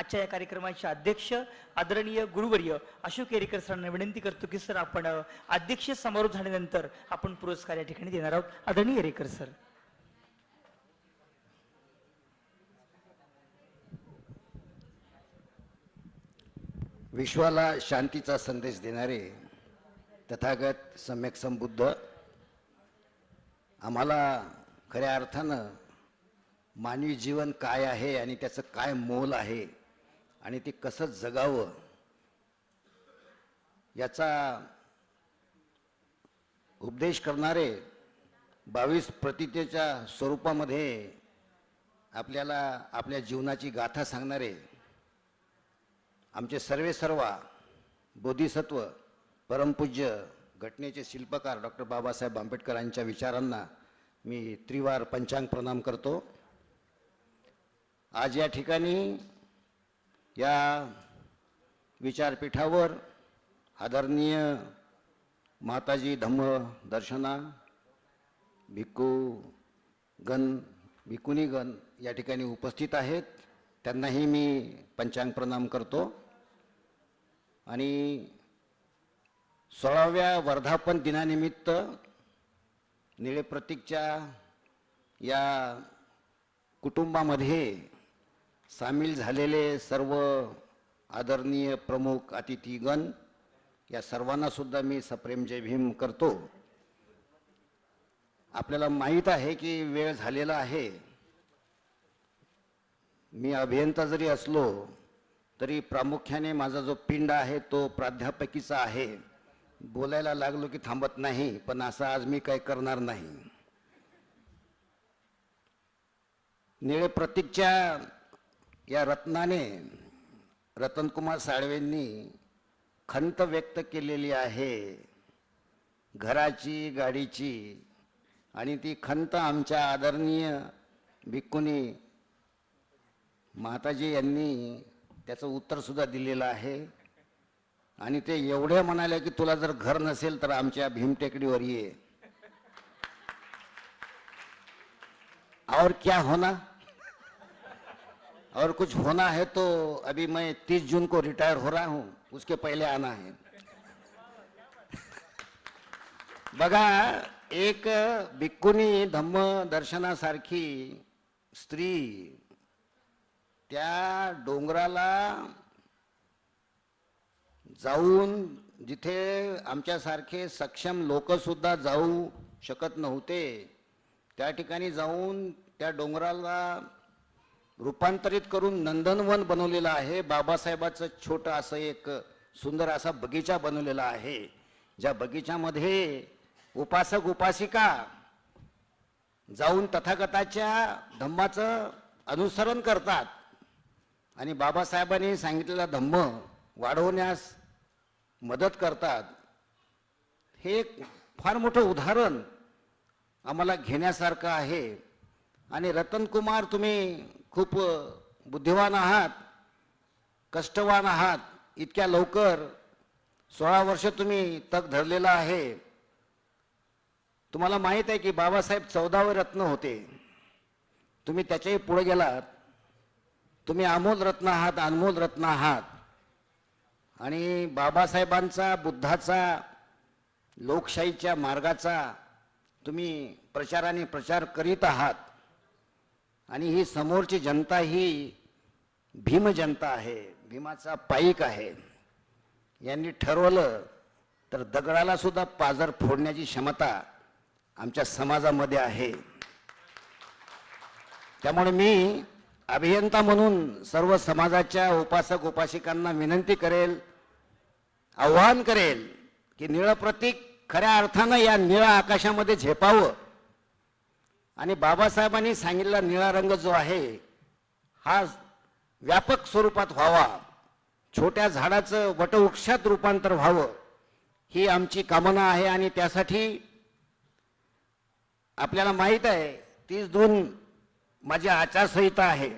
आजच्या या कार्यक्रमाचे अध्यक्ष आदरणीय गुरुवर्य अशोक केरीकर सरांना विनंती करतो की सर आपण अध्यक्ष समारोह झाल्यानंतर आपण पुरस्कार या ठिकाणी देणार आहोत. आदरणीय येरेकर सर. विश्वाला शांतीचा संदेश देणारे तथागत सम्यक संबुद्ध आम्हाला खऱ्या अर्थानं मानवी जीवन काय आहे आणि त्याचं काय मोल आहे आणि ते कसं जगावं याचा उपदेश करणारे बावीस प्रतितेच्या स्वरूपामध्ये आपल्याला आपल्या जीवनाची गाथा सांगणारे आमचे सर्वे सर्वा बोधिसत्व परमपूज्य घटनेचे शिल्पकार डॉक्टर बाबासाहेब आंबेडकरांच्या विचारांना मी त्रिवार पंचांग प्रणाम करतो. आज या ठिकाणी या विचारपीठावर आदरणीय माताजी धम्म दर्शना भिक्खू गण भिकुनीगण या ठिकाणी उपस्थित आहेत. त्यांनाही मी पंचांग प्रणाम करतो. आणि सोळाव्या वर्धापन दिनानिमित्त निळे प्रतीकच्या या कुटुंबामध्ये सामील झालेले सर्व आदरणीय प्रमुख अतिथीगण या सर्वांना सुद्धा मी सप्रेम जय भीम करतो. आपल्याला माहीत आहे की वेळ झालेला आहे. मी अभियंता जरी असलो तरी प्रामुख्याने माझा जो पिंड आहे तो प्राध्यापकीचा आहे. बोलायला लागलो की थांबत नाही पण असं आज मी काही करणार नाही. निळे प्रतीकच्या या रत्नाने रतनकुमार साळवेंनी खंत व्यक्त केलेली आहे. घराची गाडीची आणि ती खंत आमच्या आदरणीय भिक्कुनी माताजी यांनी त्याचं उत्तर सुद्धा दिलेलं आहे. आणि ते एवढे म्हणाले की तुला जर घर नसेल तर आमच्या भीमटेकडीवर ये. और क्या होना? और कुछ होना है तो अभी मैं तीस जून को रिटायर हो रहा हूँ उसके पहले आना है। बघा एक भिक्कुनी धम्म दर्शनासारखी स्त्री त्या डोंगराला जाऊन जिथे आमच्यासारखे सक्षम लोक सुद्धा जाऊ शकत नव्हते त्या ठिकाणी जाऊन त्या डोंगराला रूपांतरित करून नंदनवन बनवलेलं आहे. बाबासाहेबाचं छोटं असं एक सुंदर असा बगीचा बनवलेला आहे. ज्या बगीच्यामध्ये उपासक उपासिका जाऊन तथागताच्या धम्माचं अनुसरण करतात. आणि बाबासाहेबांनी सांगितलेला धम्म वाढवण्यास मदत करतात. हे एक फार मोठं उदाहरण आम्हाला घेण्यासारखं आहे. आणि रतनकुमार तुम्ही खूप बुद्धिवान आहात कष्टवान आहात इतक्या लवकर सोळा वर्ष तुम्ही तग धरलेला आहे. तुम्हाला माहीत आहे की बाबासाहेब चौदावे रत्न होते. तुम्ही त्याच्याही पुढे गेलात. तुम्ही अमोल रत्न आहात अनमोल रत्न आहात. आणि बाबासाहेबांचा बुद्धाचा लोकशाहीच्या मार्गाचा तुम्ही प्रचाराने प्रचार करीत आहात. आणि ही समोरची जनता ही भीम जनता आहे भीमाचा पाईक आहे. यांनी ठरवलं तर दगडाला सुद्धा पाजर फोडण्याची क्षमता आमच्या समाजामध्ये आहे. त्यामुळे मी अभियंता म्हणून सर्व समाजाच्या उपासक उपासिकांना विनंती करेल आव्हान करेल की निळं प्रतीक खऱ्या अर्थानं या निळ्या आकाशामध्ये झेपावं. आणि बाबासाहेबांनी सांगितलेला निळा रंग जो आहे हा व्यापक स्वरूपात व्हावा. छोट्या झाडाचं वटवृक्षात रूपांतर व्हावं ही आमची कामना आहे आणि त्यासाठी आपल्याला माहीत आहे तीस जून माझी आचारसंहिता आहे.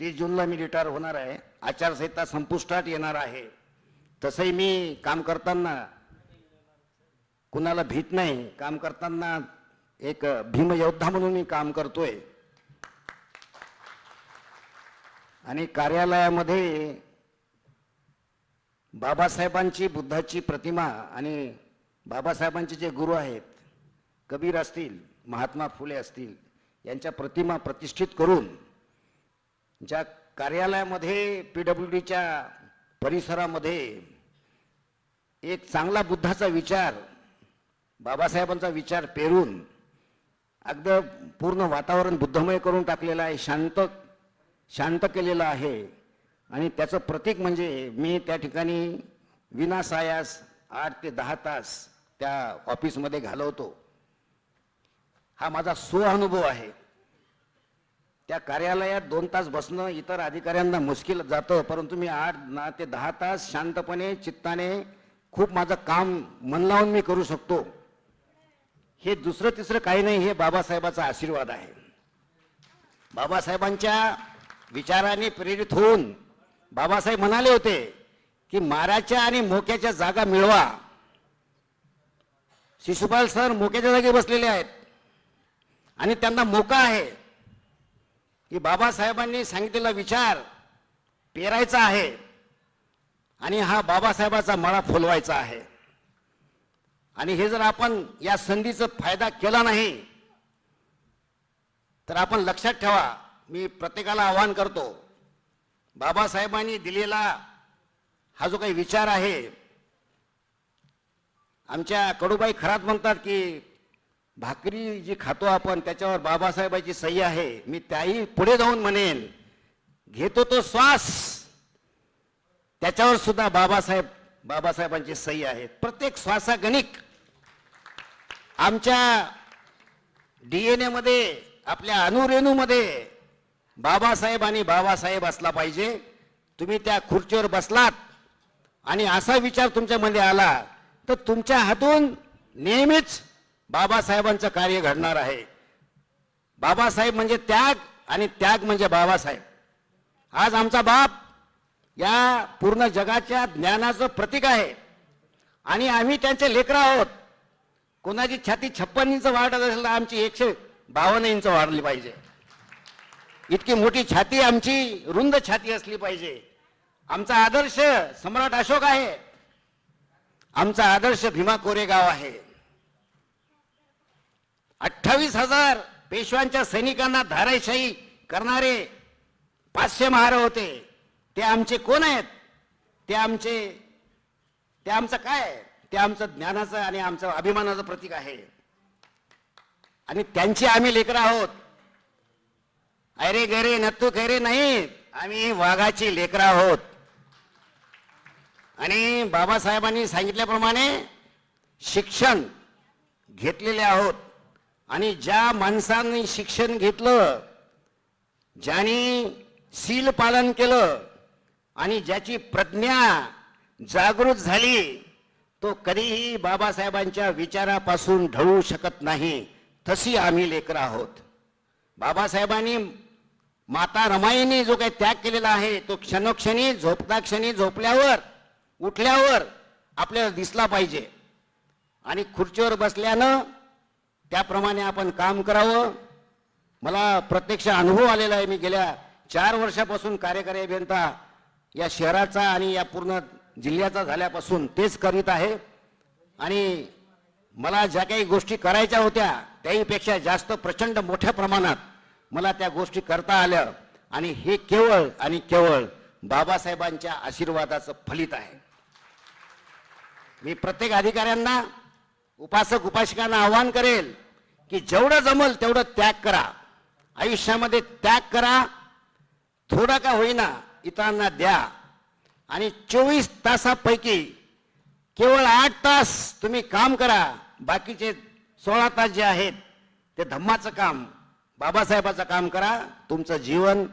तीस जूनला मी रिटायर होणार आहे. आचारसंहिता संपुष्टात येणार आहे. तसंही मी काम करताना कुणाला भीत नाही. काम करताना एक भीमयोद्धा म्हणून मी काम करतोय. आणि कार्यालयामध्ये बाबासाहेबांची बुद्धाची प्रतिमा आणि बाबासाहेबांचे जे गुरु आहेत कबीर असतील महात्मा फुले असतील यांच्या प्रतिमा प्रतिष्ठित करून ज्या कार्यालयामध्ये पी डब्ल्यू डीच्या परिसरामध्ये एक चांगला बुद्धाचा विचार बाबासाहेबांचा विचार पेरून अगदी पूर्ण वातावरण बुद्धमय करून टाकलेलं आहे शांत शांत केलेलं आहे. आणि त्याचं प्रतीक म्हणजे मी त्या ठिकाणी विनासायास आठ ते दहा तास त्या ऑफिसमध्ये घालवतो. हा माझा स्वानुभव आहे. त्या कार्यालयात दोन तास बसणं इतर अधिकाऱ्यांना मुश्किल जातं परंतु मी आठ ना ते दहा तास शांतपणे चित्ताने खूप माझं काम मन लावून मी करू शकतो. हे दुसरं तिसरं काही नाही हे बाबासाहेबाचा आशीर्वाद आहे. बाबासाहेबांच्या विचाराने प्रेरित होऊन बाबासाहेब म्हणाले होते की माराच्या आणि मोक्याच्या जागा मिळवा. शिशुपाल सर मोक्याच्या जागी बसलेले आहेत. आणि त्यांना मोका आहे की बाबासाहेबांनी सांगितलेला विचार पेरायचा आहे आणि हा बाबासाहेबाचा मळा फुलवायचा आहे. आणि हे जर आपण या संधीचा फायदा केला नाही तर आपण लक्षात ठेवा मी प्रत्येकाला आवाहन करतो बाबासाहेबांनी दिलेला हा जो काही विचार आहे आमच्या कडूबाई खरात म्हणतात की भाकरी जी खातो आपण त्याच्यावर बाबासाहेबाची सही आहे मी त्याही पुढे जाऊन म्हणेन घेतो तो श्वास त्याच्यावर सुद्धा बाबासाहेब बाबासाहेबांची सही आहे प्रत्येक श्वासागणिक आमच्या डी एन एमध्ये आपल्या अणुरेणूमध्ये बाबासाहेब आणि बाबासाहेब असला पाहिजे. तुम्ही त्या खुर्चीवर बसलात आणि असा विचार तुमच्यामध्ये आला तर तुमच्या हातून नेहमीच बाबासाहेबांचं कार्य घडणार आहे. बाबासाहेब म्हणजे त्याग आणि त्याग म्हणजे बाबासाहेब. आज आमचा बाप या पूर्ण जगाच्या ज्ञानाचं प्रतीक आहे. आणि आम्ही त्यांचे लेकरं आहोत. कोणाची छाती छप्पन इंच वाढत असेल तर आमची एकशे बावन्न इंच वाढली पाहिजे. इतकी मोठी छाती आमची रुंद छाती असली पाहिजे. आमचा आदर्श सम्राट अशोक आहे. आमचा आदर्श भीमा कोरेगाव आहे. अठ्ठावीस हजार पेशव्यांच्या सैनिकांना धाराशाही करणारे पाचशे महार होते. ते आमचे कोण आहेत? ते आमचे ते आमचं काय आहे? ते आमचं ज्ञानाचं आणि आमचं अभिमानाचं प्रतीक आहे. आणि त्यांची आम्ही लेकरं आहोत. अरे गरे नत्तू खैरे नाही आम्ही वाघाची लेकरं आहोत. आणि बाबासाहेबांनी सांगितल्याप्रमाणे शिक्षण घेतलेले आहोत. आणि ज्या माणसांनी शिक्षण घेतलं ज्यांनी सील पालन केलं आणि ज्याची प्रज्ञा जागृत झाली तो कधीही बाबासाहेबांच्या विचारापासून ढळू शकत नाही. तशी आम्ही लेकर आहोत. बाबासाहेबांनी माता रमाईने जो काही त्याग केलेला आहे तो क्षणोक्षणी झोपता क्षणी झोपल्यावर उठल्यावर आपल्याला दिसला पाहिजे. आणि खुर्चीवर बसल्यानं त्याप्रमाणे आपण काम करावं. मला प्रत्यक्ष अनुभव आलेला आहे. मी गेल्या चार वर्षापासून कार्यकारी अभियंता या शहराचा आणि या पूर्ण जिल्ह्याचा झाल्यापासून तेच करीत आहे. आणि मला ज्या काही गोष्टी करायच्या होत्या त्याहीपेक्षा जास्त प्रचंड मोठ्या प्रमाणात मला त्या गोष्टी करता आल्या. आणि हे केवळ आणि केवळ बाबासाहेबांच्या आशीर्वादाचं फलित आहे. मी प्रत्येक अधिकाऱ्यांना उपासक उपासिकांना आवाहन करेल की जेवढं जमल तेवढं त्याग करा. आयुष्यामध्ये त्याग करा. थोडा का होईना इतरांना द्या. आणि चोवीस तासापैकी केवळ आठ तास तुम्ही काम करा. बाकीचे सोळा तास जे आहेत ते धम्माचं काम बाबासाहेबाचं काम करा. तुमचं जीवन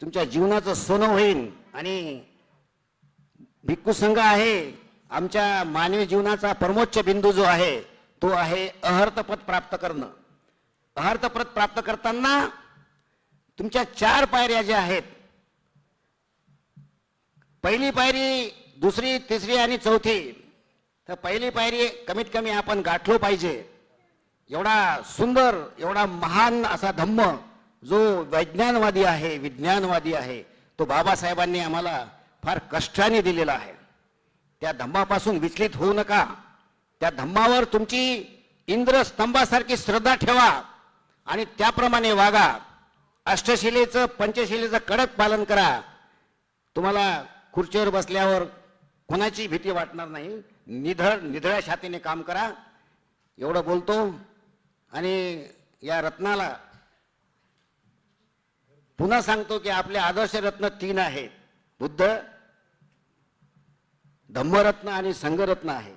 तुमच्या जीवनाचं सोनं होईल. आणि भिक्खू संघ आहे आमच्या मानवी जीवनाचा परमोच्च बिंदू जो आहे तो आहे अहर्तपद प्राप्त करणं. अहर्तपद प्राप्त करताना तुमच्या चार पायऱ्या ज्या आहेत पहिली पायरी दुसरी तिसरी आणि चौथी तर पहिली पायरी कमीत कमी आपण गाठलो पाहिजे. एवढा सुंदर एवढा महान असा धम्म जो वैज्ञानवादी आहे विज्ञानवादी आहे तो बाबासाहेबांनी आम्हाला फार कष्टाने दिलेला आहे. त्या धम्मापासून विचलित होऊ नका. त्या धम्मावर तुमची इंद्रस्तंभासारखी श्रद्धा ठेवा आणि त्याप्रमाणे वागा. अष्टशिलेचं पंचशिलेचं कडक पालन करा. तुम्हाला खुर्चीवर बसल्यावर कोणाची भीती वाटणार नाही. निधळ निधळ्या छातीने काम करा. एवढं बोलतो. आणि या रत्नाला पुन्हा सांगतो की आपले आदर्श रत्न तीन आहेत. बुद्ध धम्मरत्न आणि संघरत्न आहे.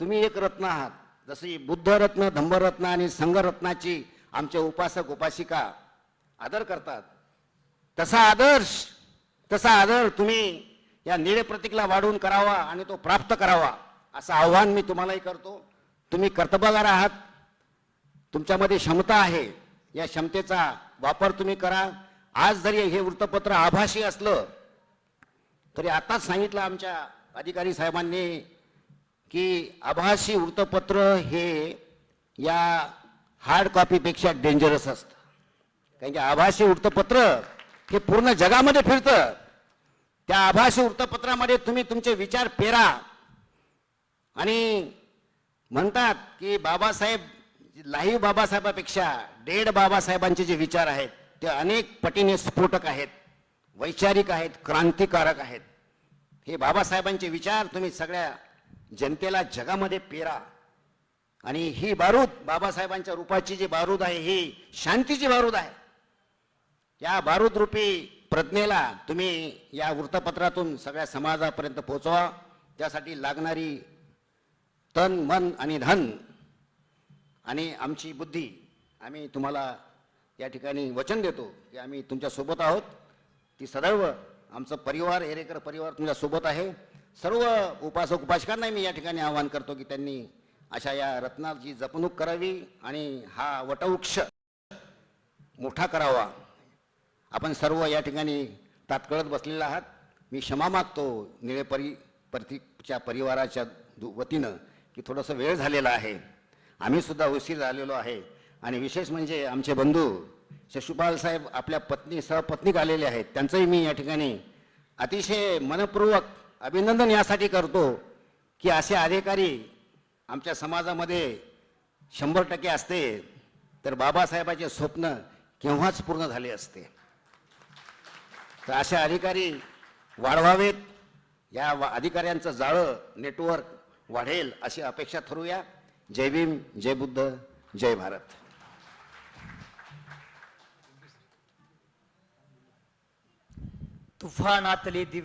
तुम्ही एक रत्न आहात. जशी बुद्धरत्न धम्मरत्न आणि संघरत्नाची आमचे उपासक उपासिका आदर करतात. तसा आदर्श तसा आदर तुम्ही या निळे प्रतीकला वाढवून करावा आणि तो प्राप्त करावा असं आव्हान मी तुम्हालाही करतो. तुम्ही कर्तबगार आहात. तुमच्यामध्ये क्षमता आहे. या क्षमतेचा वापर तुम्ही करा. आज जरी हे वृत्तपत्र आभासी असलं तरी आताच सांगितलं आमच्या अधिकारी साहेबांनी की आभासी वृत्तपत्र हे या हार्ड कॉपीपेक्षा डेंजरस असतं. कारण की आभासी वृत्तपत्र हे पूर्ण जगामध्ये फिरतं. त्या आभासी वृत्तपत्रामध्ये तुम्ही तुमचे विचार पेरा. आणि म्हणतात की बाबासाहेब लाईव्ह बाबासाहेबापेक्षा डेड बाबासाहेबांचे जे विचार आहेत ते अनेक पटीने स्फोटक आहेत वैचारिक आहेत क्रांतिकारक आहेत. हे बाबासाहेबांचे विचार तुम्ही सगळ्या जनतेला जगामध्ये पेरा. आणि ही बारूद बाबासाहेबांच्या रूपाची जी बारूद आहे ही शांतीची बारूद आहे. या बारूदरूपी प्रज्ञेला तुम्ही या वृत्तपत्रातून सगळ्या समाजापर्यंत पोहोचवा. त्यासाठी लागणारी तन मन आणि धन आणि आमची बुद्धी आम्ही तुम्हाला या ठिकाणी वचन देतो की आम्ही तुमच्यासोबत आहोत. ती सदैव आमचं परिवार एरेकर परिवार तुमच्यासोबत आहे. सर्व उपासक उपासकांना मी या ठिकाणी आवाहन करतो की त्यांनी अशा या रत्नाची जपणूक करावी आणि हा वटवृक्ष मोठा करावा. आपण सर्व या ठिकाणी तात्कळत बसलेला आहात. मी क्षमा मागतो निळे परी प्रतीकच्या परिवाराच्या दु- वतीनं की थोडंसं वेळ झालेला आहे. आम्हीसुद्धा उशीर झालेलो आहे. आणि विशेष म्हणजे आमचे बंधू शशुपाल साहेब आपल्या पत्नी सहपत्नीक आलेले आहेत. त्यांचंही मी या ठिकाणी अतिशय मनपूर्वक अभिनंदन यासाठी करतो की असे अधिकारी आमच्या समाजामध्ये शंभर टक्के असते तर बाबासाहेबाचे स्वप्न केव्हाच पूर्ण झाले असते. तर असे अधिकारी वाढवावेत. या अधिकाऱ्यांचं जाळं नेटवर्क वाढेल अशी अपेक्षा ठरवूया जय भीम जय बुद्ध जय भारत. तुफानातले दिव्य